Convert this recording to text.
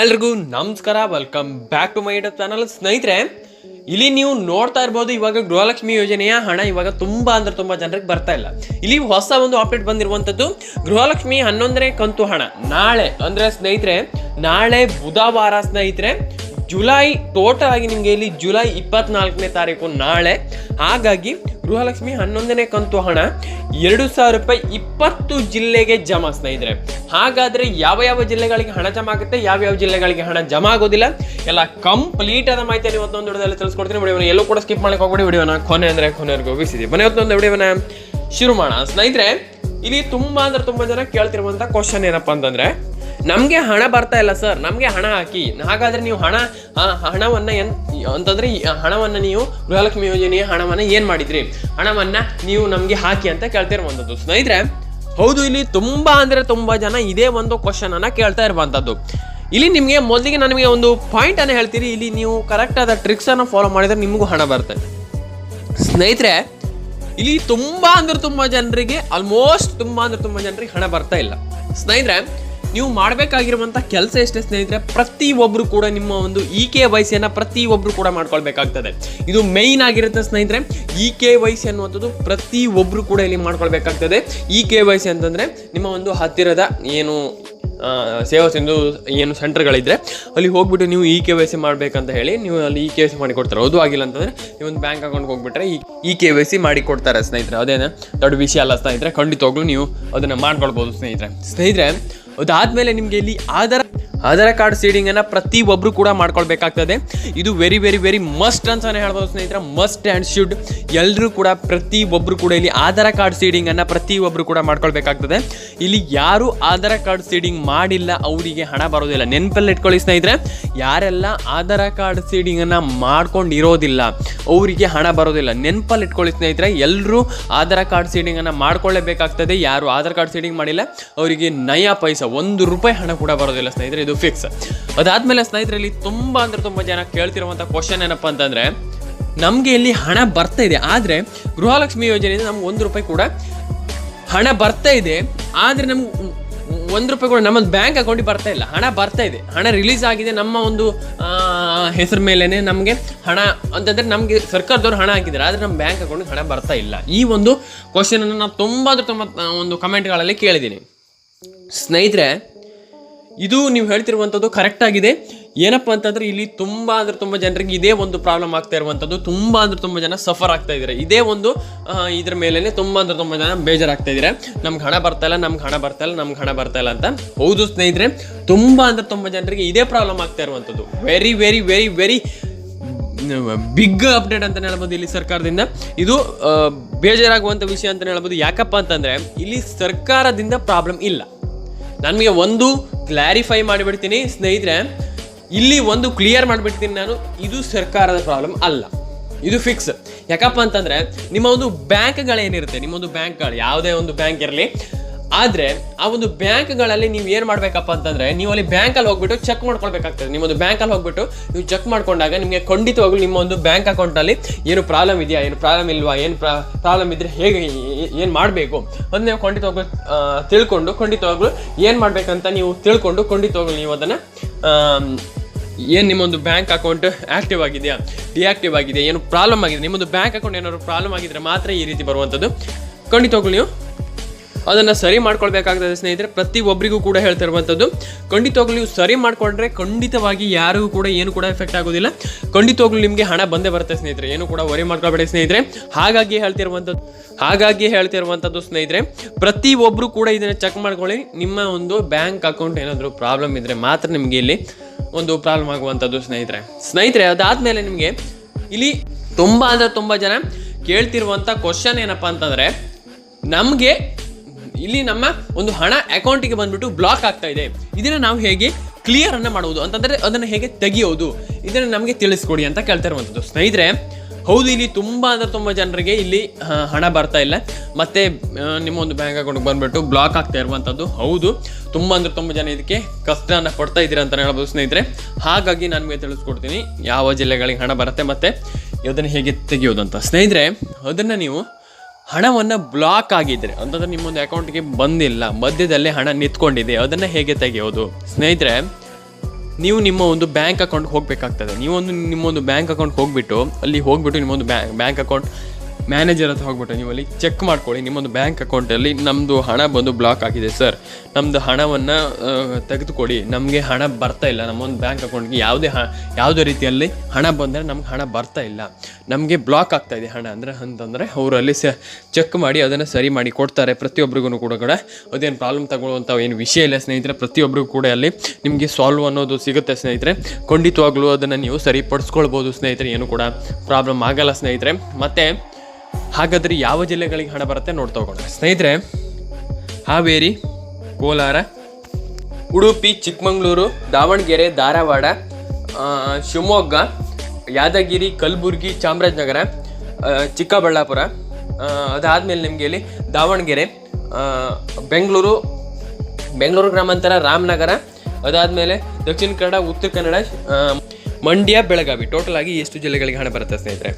ಎಲ್ರಿಗೂ, ನಮಸ್ಕಾರ. Welcome back to my YouTube channel ಸ್ನೇಹಿತರೆ, ಇಲ್ಲಿ ನೀವು ನೋಡ್ತಾ ಇರ್ಬೋದು, ಇವಾಗ ಗೃಹಲಕ್ಷ್ಮಿ ಯೋಜನೆಯ ಹಣ ಇವಾಗ ತುಂಬ ಅಂದ್ರೆ ತುಂಬ ಜನರಿಗೆ ಬರ್ತಾ ಇಲ್ಲ. ಇಲ್ಲಿ ಹೊಸ ಒಂದು ಅಪ್ಡೇಟ್ ಬಂದಿರುವಂತದ್ದು, ಗೃಹಲಕ್ಷ್ಮಿ ಹನ್ನೊಂದನೇ ಕಂತು ಹಣ. ನಾಳೆ, ಅಂದ್ರೆ ಸ್ನೇಹಿತರೆ, ನಾಳೆ ಬುಧವಾರ ಸ್ನೇಹಿತರೆ ಜುಲೈ ಟೋಟಲ್ ಆಗಿ ನಿಮಗೆ ಇಲ್ಲಿ ಜುಲೈ ಇಪ್ಪತ್ನಾಲ್ಕನೇ ತಾರೀಕು ನಾಳೆ. ಹಾಗಾಗಿ ಗೃಹಲಕ್ಷ್ಮಿ ಹನ್ನೊಂದನೇ ಕಂತು ಹಣ ಎರಡು ಸಾವಿರ ರೂಪಾಯಿ ಇಪ್ಪತ್ತು ಜಿಲ್ಲೆಗೆ ಜಮಾ, ಸ್ನೇಹಿತರೆ. ಹಾಗಾದ್ರೆ ಯಾವ ಯಾವ ಜಿಲ್ಲೆಗಳಿಗೆ ಹಣ ಜಮಾ ಆಗುತ್ತೆ? ಯಾವ ಯಾವ ಜಿಲ್ಲೆಗಳಿಗೆ ಹಣ ಜಮಾ ಆಗೋದಿಲ್ಲ? ಎಲ್ಲ ಕಂಪ್ಲೀಟ್ ಆದ ಮಾಹಿತಿ ಇವತ್ತೊಂದು ವಿಡಿಯೋದಲ್ಲಿ ತಿಳಿಸ್ಕೊಡ್ತೀನಿ. ವಿಡಿಯೋನ ಎಲ್ಲೂ ಕೂಡ ಸ್ಕಿಪ್ ಮಾಡಕ್ಕೆ ಹೋಗ್ಬೇಡಿ. ವಿಡಿಯೋನ ಕೊನೆ ಅಂದ್ರೆ ಕೊನೆವರೆಗೂ ಹೋಗಿಸಿದ್ವಿ ಮನೆ ಇವತ್ತೊಂದು ವಿಡಿಯೋನ ಶುರು ಮಾಡೋಣ. ಸ್ನೇಹಿತರೆ, ಇಲ್ಲಿ ತುಂಬಾ ಅಂದ್ರೆ ತುಂಬಾ ಜನ ಕೇಳ್ತಿರುವಂತ ಕ್ವಶನ್ ಏನಪ್ಪಾ ಅಂತಂದ್ರೆ, ನಮಗೆ ಹಣ ಬರ್ತಾ ಇಲ್ಲ ಸರ್. ನಮಗೆ ಹಣ ಹಾಕಿ. ಹಾಗಾದ್ರೆ ನೀವು ಹಣ ಹಣವನ್ನ ಎನ್ ಅಂತಂದ್ರೆ ಈ ಹಣವನ್ನ ನೀವು ಗೃಹಲಕ್ಷ್ಮಿ ಯೋಜನೆಯ ಹಣವನ್ನ ಏನ್ ಮಾಡಿದ್ರಿ? ಹಣವನ್ನ ನೀವು ನಮಗೆ ಹಾಕಿ ಅಂತ ಕೇಳ್ತಿರುವಂಥದ್ದು ಸ್ನೇಹಿತರೆ, ಹೌದು, ಇಲ್ಲಿ ತುಂಬಾ ಅಂದ್ರೆ ತುಂಬಾ ಜನ ಇದೇ ಒಂದು ಕ್ವಶನ್ ಅನ್ನ ಕೇಳ್ತಾ ಇರುವಂತದ್ದು. ಇಲ್ಲಿ ನಿಮಗೆ ಮೊದಲಿಗೆ ನನಗೆ ಒಂದು ಪಾಯಿಂಟ್ ಅನ್ನ ಹೇಳ್ತೀರಿ. ಇಲ್ಲಿ ನೀವು ಕರೆಕ್ಟ್ ಆದ ಟ್ರಿಕ್ಸ್ ಅನ್ನ ಫಾಲೋ ಮಾಡಿದ್ರೆ ನಿಮಗೂ ಹಣ ಬರುತ್ತೆ. ಸ್ನೇಹಿತರೆ, ಇಲ್ಲಿ ತುಂಬಾ ಅಂದ್ರೆ ತುಂಬಾ ಜನರಿಗೆ ಆಲ್ಮೋಸ್ಟ್ ತುಂಬಾ ಅಂದ್ರೆ ತುಂಬಾ ಜನರಿಗೆ ಹಣ ಬರ್ತಾ ಇಲ್ಲ. ಸ್ನೇಹಿತರೆ ನೀವು ಮಾಡಬೇಕಾಗಿರುವಂಥ ಕೆಲಸ ಎಷ್ಟೇ ಸ್ನೇಹಿತರೆ ಪ್ರತಿಯೊಬ್ಬರು ಕೂಡ ನಿಮ್ಮ ಒಂದು ಇ ಕೆ ವೈ ಸಿಯನ್ನು ಪ್ರತಿ ಒಬ್ರು ಕೂಡ ಮಾಡ್ಕೊಳ್ಬೇಕಾಗ್ತದೆ. ಇದು ಮೇಯ್ನ್ ಆಗಿರುತ್ತೆ ಸ್ನೇಹಿತರೆ, ಇ ಕೆ ವೈ ಸಿ ಅನ್ನುವಂಥದ್ದು ಪ್ರತಿಯೊಬ್ಬರು ಕೂಡ ಇಲ್ಲಿ ಮಾಡ್ಕೊಳ್ಬೇಕಾಗ್ತದೆ. ಇ ಕೆ ವೈ ಸಿ ಅಂತಂದರೆ ನಿಮ್ಮ ಒಂದು ಹತ್ತಿರದ ಏನು ಸೇವಾ ಸಿಂಧು ಏನು ಸೆಂಟರ್ಗಳಿದ್ರೆ ಅಲ್ಲಿ ಹೋಗ್ಬಿಟ್ಟು ನೀವು ಇ ಕೆ ವೈ ಸಿ ಮಾಡಬೇಕಂತ ಹೇಳಿ ನೀವು ಅಲ್ಲಿ ಇ ಕೆ ವೈ ಸಿ ಮಾಡಿ ಕೊಡ್ತಾರೆ. ಅದು ಆಗಿಲ್ಲ ಅಂತಂದರೆ ನೀವು ಒಂದು ಬ್ಯಾಂಕ್ ಅಕೌಂಟ್ಗೆ ಹೋಗ್ಬಿಟ್ರೆ ಇ ಕೆ ವೈ ಸಿ ಮಾಡಿ ಕೊಡ್ತಾರೆ ಸ್ನೇಹಿತರೆ. ಅದೇನ ದೊಡ್ಡ ವಿಷಯ ಅಲ್ಲ ಸ್ನೇಹಿತರೆ, ಖಂಡಿತವಾಗ್ಲೂ ನೀವು ಅದನ್ನು ಮಾಡ್ಕೊಳ್ಬೋದು ಸ್ನೇಹಿತರೆ. ಸ್ನೇಹಿತರೆ ಅದಾದ್ಮೇಲೆ ನಿಮಗೆ ಇಲ್ಲಿ ಆಧಾರ ಆಧಾರ್ ಕಾರ್ಡ್ ಸೀಡಿಂಗ್ ಅನ್ನ ಪ್ರತಿ ಒಬ್ರು ಕೂಡ ಮಾಡ್ಕೊಳ್ಬೇಕಾಗ್ತದೆ. ಇದು ವೆರಿ ವೆರಿ ವೆರಿ ಮಸ್ಟ್ ಅಂತಾನೆ ಹೇಳ್ಬೋದು ಸ್ನೇಹಿತರೆ. ಮಸ್ಟ್ ಆ್ಯಂಡ್ ಶುಡ್ ಎಲ್ಲರೂ ಕೂಡ ಪ್ರತಿ ಒಬ್ರು ಕೂಡ ಇಲ್ಲಿ ಆಧಾರ್ ಕಾರ್ಡ್ ಸೀಡಿಂಗ್ ಅನ್ನ ಪ್ರತಿ ಒಬ್ರು ಕೂಡ ಮಾಡ್ಕೊಳ್ಬೇಕಾಗ್ತದೆ. ಇಲ್ಲಿ ಯಾರು ಆಧಾರ್ ಕಾರ್ಡ್ ಸೀಡಿಂಗ್ ಮಾಡಿಲ್ಲ, ಅವರಿಗೆ ಹಣ ಬರೋದಿಲ್ಲ. ನೆನಪಲ್ಲಿ ಇಟ್ಕೊಳ್ಳಿ ಸ್ನೇಹಿತರೆ. ಯಾರೆಲ್ಲ ಆಧಾರ್ ಕಾರ್ಡ್ ಸೀಡಿಂಗ್ ಅನ್ನ ಮಾಡ್ಕೊಂಡಿರೋದಿಲ್ಲ, ಅವರಿಗೆ ಹಣ ಬರೋದಿಲ್ಲ. ನೆನಪಲ್ಲಿ ಇಟ್ಕೊಳ್ಳಿ ಸ್ನೇಹಿತರೆ. ಎಲ್ಲರೂ ಆಧಾರ್ ಕಾರ್ಡ್ ಸೀಡಿಂಗ್ ಅನ್ನ ಮಾಡ್ಕೊಳ್ಳೇಬೇಕಾಗ್ತದೆ ಯಾರು ಆಧಾರ್ ಕಾರ್ಡ್ ಸೀಡಿಂಗ್ ಮಾಡಿಲ್ಲ, ಅವರಿಗೆ ನಯ ಪೈಸಾ, ಒಂದು ರೂಪಾಯಿ ಹಣ ಕೂಡ ಬರೋದಿಲ್ಲ ಸ್ನೇಹಿತರೆ. ಇದು ಫಿಕ್ಸ್ ಅದಾದ್ಮೇಲೆ ಸ್ನೇಹಿತರಲ್ಲಿ ತುಂಬಾ ಅಂದ್ರೆ ತುಂಬಾ ಜನ ಕೇಳ್ತಿರುವಂತ ಕ್ವಶನ್ ಏನಪ್ಪ ಅಂತಂದ್ರೆ, ನಮ್ಗೆ ಇಲ್ಲಿ ಹಣ ಬರ್ತಾ ಇದೆ, ಆದ್ರೆ ಗೃಹಲಕ್ಷ್ಮಿ ಯೋಜನೆಯಿಂದ ನಮ್ಗೆ ಒಂದು ರೂಪಾಯಿ ಕೂಡ ಹಣ ಬರ್ತಾ ಇದೆ, ಆದ್ರೆ ನಮ್ಗೆ ಒಂದು ರೂಪಾಯಿ ಕೂಡ ನಮ್ಮ ಬ್ಯಾಂಕ್ ಅಕೌಂಟಿಗೆ ಬರ್ತಾ ಇಲ್ಲ, ಹಣ ಬರ್ತಾ ಇದೆ, ಹಣ ರಿಲೀಸ್ ಆಗಿದೆ, ನಮ್ಮ ಒಂದು ಹೆಸರು ಮೇಲೇನೆ ನಮಗೆ ಹಣ ಅಂತಂದ್ರೆ ನಮಗೆ ಸರ್ಕಾರದವ್ರು ಹಣ ಹಾಕಿದ್ದಾರೆ, ಆದರೆ ನಮ್ಮ ಬ್ಯಾಂಕ್ ಅಕೌಂಟಿಗೆ ಹಣ ಬರ್ತಾ ಇಲ್ಲ. ಈ ಒಂದು ಕ್ವಶನನ್ನು ನಾನು ತುಂಬ ಅಂದ್ರೆ ತುಂಬ ಒಂದು ಕಮೆಂಟ್ಗಳಲ್ಲಿ ಕೇಳಿದ್ದೀನಿ. ಸ್ನೇಹಿತರೆ ಇದು ನೀವು ಹೇಳ್ತಿರುವಂಥದ್ದು ಕರೆಕ್ಟ್ ಆಗಿದೆ. ಏನಪ್ಪ ಅಂತಂದ್ರೆ ಇಲ್ಲಿ ತುಂಬ ಅಂದರೆ ತುಂಬ ಜನರಿಗೆ ಇದೇ ಒಂದು ಪ್ರಾಬ್ಲಮ್ ಆಗ್ತಾ ಇರುವಂಥದ್ದು. ತುಂಬ ಅಂದರೆ ತುಂಬ ಜನ ಸಫರ್ ಆಗ್ತಾ ಇದ್ದಾರೆ ಇದೇ ಒಂದು ಇದ್ರ ಮೇಲೇ ತುಂಬ ಅಂದರೆ ತುಂಬ ಜನ ಬೇಜಾರಾಗ್ತಾ ಇದ್ದಾರೆ ನಮ್ಗೆ ಹಣ ಬರ್ತಾ ಇಲ್ಲ, ನಮ್ಗೆ ಹಣ ಬರ್ತಾ ಇಲ್ಲ, ನಮ್ಗೆ ಹಣ ಬರ್ತಾ ಇಲ್ಲ ಅಂತ. ಹೌದು ಸ್ನೇಹಿತರೆ, ತುಂಬ ಅಂದರೆ ತುಂಬ ಜನರಿಗೆ ಇದೇ ಪ್ರಾಬ್ಲಮ್ ಆಗ್ತಾ ಇರುವಂಥದ್ದು. Very very very very big update ಅಂತ ಹೇಳ್ಬೋದು ಇಲ್ಲಿ ಸರ್ಕಾರದಿಂದ. ಇದು ಬೇಜಾರಾಗುವಂಥ ವಿಷಯ ಅಂತ ಹೇಳ್ಬೋದು. ಯಾಕಪ್ಪ ಅಂತಂದರೆ, ಇಲ್ಲಿ ಸರ್ಕಾರದಿಂದ ಪ್ರಾಬ್ಲಮ್ ಇಲ್ಲ. ನನಗೆ ಒಂದು ಕ್ಲಾರಿಫೈ ಮಾಡಿಬಿಡ್ತೀನಿ ಸ್ನೇಹಿತರೆ. ಇಲ್ಲಿ ಒಂದು ಕ್ಲಿಯರ್ ಮಾಡಿಬಿಡ್ತೀನಿ ನಾನು. ಇದು ಸರ್ಕಾರದ ಪ್ರಾಬ್ಲಮ್ ಅಲ್ಲ. ಇದು ಫಿಕ್ಸ್ ಯಾಕಪ್ಪ ಅಂತಂದರೆ, ನಿಮ್ಮ ಒಂದು ಬ್ಯಾಂಕ್ಗಳೇನಿರುತ್ತೆ ನಿಮ್ಮೊಂದು ಬ್ಯಾಂಕ್ಗಳು ಯಾವುದೇ ಒಂದು ಬ್ಯಾಂಕ್ ಇರಲಿ ಆದ್ರೆ ಆ ಒಂದು ಬ್ಯಾಂಕ್ಗಳಲ್ಲಿ ನೀವು ಏನು ಮಾಡಬೇಕಪ್ಪ ಅಂತಂದ್ರೆ ನೀವು ಅಲ್ಲಿ ಬ್ಯಾಂಕಲ್ಲಿ ಹೋಗ್ಬಿಟ್ಟು ಚೆಕ್ ಮಾಡ್ಕೊಳ್ಬೇಕಾಗ್ತದೆ. ನಿಮ್ಮೊಂದು ಬ್ಯಾಂಕಲ್ಲಿ ಹೋಗ್ಬಿಟ್ಟು ನೀವು ಚೆಕ್ ಮಾಡ್ಕೊಂಡಾಗ ನಿಮಗೆ ಖಂಡಿತವಾಗ್ಲೂ ನಿಮ್ಮ ಒಂದು ಬ್ಯಾಂಕ್ ಅಕೌಂಟಲ್ಲಿ ಏನು ಪ್ರಾಬ್ಲಮ್ ಇದೆಯಾ, ಏನು ಪ್ರಾಬ್ಲಮ್ ಇಲ್ವಾ, ಏನು ಪ್ರಾಬ್ಲಮ್ ಇದ್ರೆ ಹೇಗೆ ಏನು ಮಾಡಬೇಕು ಅದನ್ನ ನೀವು ಖಂಡಿತವಾಗ್ಲೂ ತಿಳ್ಕೊಂಡು ಖಂಡಿತವಾಗ್ಲೂ ಏನು ಮಾಡಬೇಕಂತ ನೀವು ತಿಳ್ಕೊಂಡು ಖಂಡಿತವಾಗ್ಲೂ ನೀವು ಅದನ್ನು ಏನು ನಿಮ್ಮೊಂದು ಬ್ಯಾಂಕ್ ಅಕೌಂಟ್ ಆಕ್ಟಿವ್ ಆಗಿದೆಯಾ, ಡಿಆಕ್ಟಿವ್ ಆಗಿದೆಯಾ, ಏನು ಪ್ರಾಬ್ಲಮ್ ಆಗಿದೆ ನಿಮ್ಮೊಂದು ಬ್ಯಾಂಕ್ ಅಕೌಂಟ್ ಏನಾದ್ರು ಪ್ರಾಬ್ಲಮ್ ಆಗಿದ್ರೆ ಮಾತ್ರ ಈ ರೀತಿ ಬರುವಂಥದ್ದು. ಖಂಡಿತವಾಗ್ಲೂ ನೀವು ಅದನ್ನು ಸರಿ ಮಾಡ್ಕೊಳ್ಬೇಕಾಗ್ತದೆ ಸ್ನೇಹಿತರೆ. ಪ್ರತಿ ಒಬ್ಬರಿಗೂ ಕೂಡ ಹೇಳ್ತಿರುವಂಥದ್ದು. ಖಂಡಿತವಾಗ್ಲೂ ನೀವು ಸರಿ ಮಾಡ್ಕೊಂಡ್ರೆ ಖಂಡಿತವಾಗಿ ಯಾರಿಗೂ ಕೂಡ ಏನು ಕೂಡ ಎಫೆಕ್ಟ್ ಆಗೋದಿಲ್ಲ. ಖಂಡಿತವಾಗ್ಲೂ ನಿಮಗೆ ಹಣ ಬಂದೇ ಬರುತ್ತೆ ಸ್ನೇಹಿತರೆ. ಏನು ಕೂಡ ವರಿ ಮಾಡ್ಕೊಳ್ಬೇಡಿ ಸ್ನೇಹಿತರೆ. ಹಾಗಾಗಿ ಹೇಳ್ತಿರುವಂಥದ್ದು ಹಾಗಾಗಿ ಹೇಳ್ತಿರುವಂಥದ್ದು ಸ್ನೇಹಿತರೆ ಪ್ರತಿ ಒಬ್ಬರು ಕೂಡ ಇದನ್ನು ಚೆಕ್ ಮಾಡ್ಕೊಳ್ಳಿ. ನಿಮ್ಮ ಒಂದು ಬ್ಯಾಂಕ್ ಅಕೌಂಟ್ ಏನಾದರೂ ಪ್ರಾಬ್ಲಮ್ ಇದ್ದರೆ ಮಾತ್ರ ನಿಮಗೆ ಇಲ್ಲಿ ಒಂದು ಪ್ರಾಬ್ಲಮ್ ಆಗುವಂಥದ್ದು ಸ್ನೇಹಿತರೆ. ಸ್ನೇಹಿತರೆ, ಅದಾದಮೇಲೆ ನಿಮಗೆ ಇಲ್ಲಿ ತುಂಬ ಅಂದರೆ ತುಂಬ ಜನ ಕೇಳ್ತಿರುವಂಥ ಕ್ವಶನ್ ಏನಪ್ಪ ಅಂತಂದರೆ, ನಮಗೆ ಇಲ್ಲಿ ನಮ್ಮ ಒಂದು ಹಣ ಅಕೌಂಟಿಗೆ ಬಂದ್ಬಿಟ್ಟು ಬ್ಲಾಕ್ ಆಗ್ತಾ ಇದೆ. ಇದನ್ನ ನಾವು ಹೇಗೆ ಕ್ಲಿಯರ್ ಅನ್ನ ಮಾಡುವುದು ಅಂತಂದ್ರೆ ಅದನ್ನ ಹೇಗೆ ತೆಗೆಯೋದು? ಇದನ್ನ ನಮಗೆ ತಿಳಿಸ್ಕೊಡಿ ಅಂತ ಕೇಳ್ತಾ ಇರುವಂಥದ್ದು ಸ್ನೇಹಿತರೆ, ಹೌದು, ಇಲ್ಲಿ ತುಂಬಾ ಅಂದರೆ ತುಂಬಾ ಜನರಿಗೆ ಇಲ್ಲಿ ಹಣ ಬರ್ತಾ ಇಲ್ಲ. ಮತ್ತೆ ನಿಮ್ಮ ಒಂದು ಬ್ಯಾಂಕ್ ಅಕೌಂಟ್ ಬಂದುಬಿಟ್ಟು ಬ್ಲಾಕ್ ಆಗ್ತಾ ಇರುವಂಥದ್ದು ಹೌದು, ತುಂಬಾ ಅಂದರೆ ತುಂಬ ಜನ ಇದಕ್ಕೆ ಕಷ್ಟನ ಪಡ್ತಾ ಇದ್ದೀರಾ ಅಂತ ಹೇಳ್ಬೋದು ಸ್ನೇಹಿತರೆ. ಹಾಗಾಗಿ ನಾನು ನಿಮಗೆ ತಿಳಿಸ್ಕೊಡ್ತೀನಿ, ಯಾವ ಜಿಲ್ಲೆಗಳಿಗೆ ಹಣ ಬರುತ್ತೆ ಮತ್ತೆ, ಅದನ್ನು ಹೇಗೆ ತೆಗೆಯೋದು ಅಂತ. ಸ್ನೇಹಿತರೆ, ಅದನ್ನ ನೀವು ಹಣವನ್ನು ಬ್ಲಾಕ್ ಆಗಿದ್ರೆ, ಅಂತಂದ್ರೆ ನಿಮ್ಮೊಂದು ಅಕೌಂಟ್ಗೆ ಬಂದಿಲ್ಲ, ಮಧ್ಯದಲ್ಲೇ ಹಣ ನಿಂತ್ಕೊಂಡಿದೆ, ಅದನ್ನು ಹೇಗೆ ತೆಗೆಯೋದು? ಸ್ನೇಹಿತರೆ, ನೀವು ನಿಮ್ಮ ಒಂದು ಬ್ಯಾಂಕ್ ಅಕೌಂಟ್ಗೆ ಹೋಗಬೇಕಾಗ್ತದೆ. ನೀವೊಂದು ನಿಮ್ಮೊಂದು ಬ್ಯಾಂಕ್ ಅಕೌಂಟ್ಗೆ ಹೋಗ್ಬಿಟ್ಟು, ಅಲ್ಲಿ ಹೋಗ್ಬಿಟ್ಟು ನಿಮ್ಮೊಂದು ಬ್ಯಾಂಕ್ ಅಕೌಂಟ್ ಮ್ಯಾನೇಜರ್ ಹತ್ರ ಹೋಗ್ಬಿಟ್ಟು ನೀವು ಅಲ್ಲಿ ಚೆಕ್ ಮಾಡ್ಕೊಳ್ಳಿ. ನಿಮ್ಮೊಂದು ಬ್ಯಾಂಕ್ ಅಕೌಂಟಲ್ಲಿ ನಮ್ಮದು ಹಣ ಬಂದು ಬ್ಲಾಕ್ ಆಗಿದೆ ಸರ್ ನಮ್ಮದು ಹಣವನ್ನು ತೆಗೆದುಕೊಡಿ ನಮಗೆ ಹಣ ಬರ್ತಾ ಇಲ್ಲ. ನಮ್ಮೊಂದು ಬ್ಯಾಂಕ್ ಅಕೌಂಟ್ಗೆ ಯಾವುದೇ ಹ, ಯಾವುದೇ ರೀತಿಯಲ್ಲಿ ಹಣ ಬಂದರೆ ನಮ್ಗೆ ಹಣ ಬರ್ತಾ ಇಲ್ಲ. ನಮಗೆ ಬ್ಲಾಕ್ ಆಗ್ತಾ ಇದೆ ಹಣ ಅಂದರೆ ಅಂತಂದರೆ ಅವರಲ್ಲಿ ಸ ಚೆಕ್ ಮಾಡಿ ಅದನ್ನು ಸರಿ ಮಾಡಿ ಕೊಡ್ತಾರೆ. ಪ್ರತಿಯೊಬ್ಬರಿಗೂ ಕೂಡ ಕೂಡ ಅದೇನು ಪ್ರಾಬ್ಲಮ್ ತಗೊಳ್ಳುವಂಥ ಏನು ವಿಷಯ ಇಲ್ಲ ಸ್ನೇಹಿತರೆ. ಪ್ರತಿಯೊಬ್ಬರಿಗೂ ಕೂಡ ಅಲ್ಲಿ ನಿಮಗೆ ಸಾಲ್ವ್ ಅನ್ನೋದು ಸಿಗುತ್ತೆ ಸ್ನೇಹಿತರೆ. ಖಂಡಿತವಾಗ್ಲೂ ಅದನ್ನು ನೀವು ಸರಿಪಡಿಸ್ಕೊಳ್ಬೋದು ಸ್ನೇಹಿತರೆ. ಏನು ಕೂಡ ಪ್ರಾಬ್ಲಮ್ ಆಗಲ್ಲ ಸ್ನೇಹಿತರೆ. ಮತ್ತು ಹಾಗಾದರೆ ಯಾವ ಜಿಲ್ಲೆಗಳಿಗೆ ಹಣ ಬರುತ್ತೆ ನೋಡ್ತಾ ಹೋಗೋಣ. ಸ್ನೇಹಿತರೆ, ಹಾವೇರಿ, ಕೋಲಾರ, ಉಡುಪಿ, ಚಿಕ್ಕಮಗಳೂರು, ದಾವಣಗೆರೆ, ಧಾರವಾಡ ಶಿವಮೊಗ್ಗ, ಯಾದಗಿರಿ, ಕಲಬುರ್ಗಿ, ಚಾಮರಾಜನಗರ ಚಿಕ್ಕಬಳ್ಳಾಪುರ ಅದಾದಮೇಲೆ ನಿಮಗೆ ಇಲ್ಲಿ ದಾವಣಗೆರೆ ಬೆಂಗಳೂರು ಬೆಂಗಳೂರು ಗ್ರಾಮಾಂತರ, ರಾಮನಗರ, ಅದಾದಮೇಲೆ ದಕ್ಷಿಣ ಕನ್ನಡ, ಉತ್ತರ ಕನ್ನಡ ಮಂಡ್ಯ, ಬೆಳಗಾವಿ. ಟೋಟಲ್ ಆಗಿ ಎಷ್ಟು ಜಿಲ್ಲೆಗಳಿಗೆ ಹಣ ಬರುತ್ತೆ ಸ್ನೇಹಿತರೆ?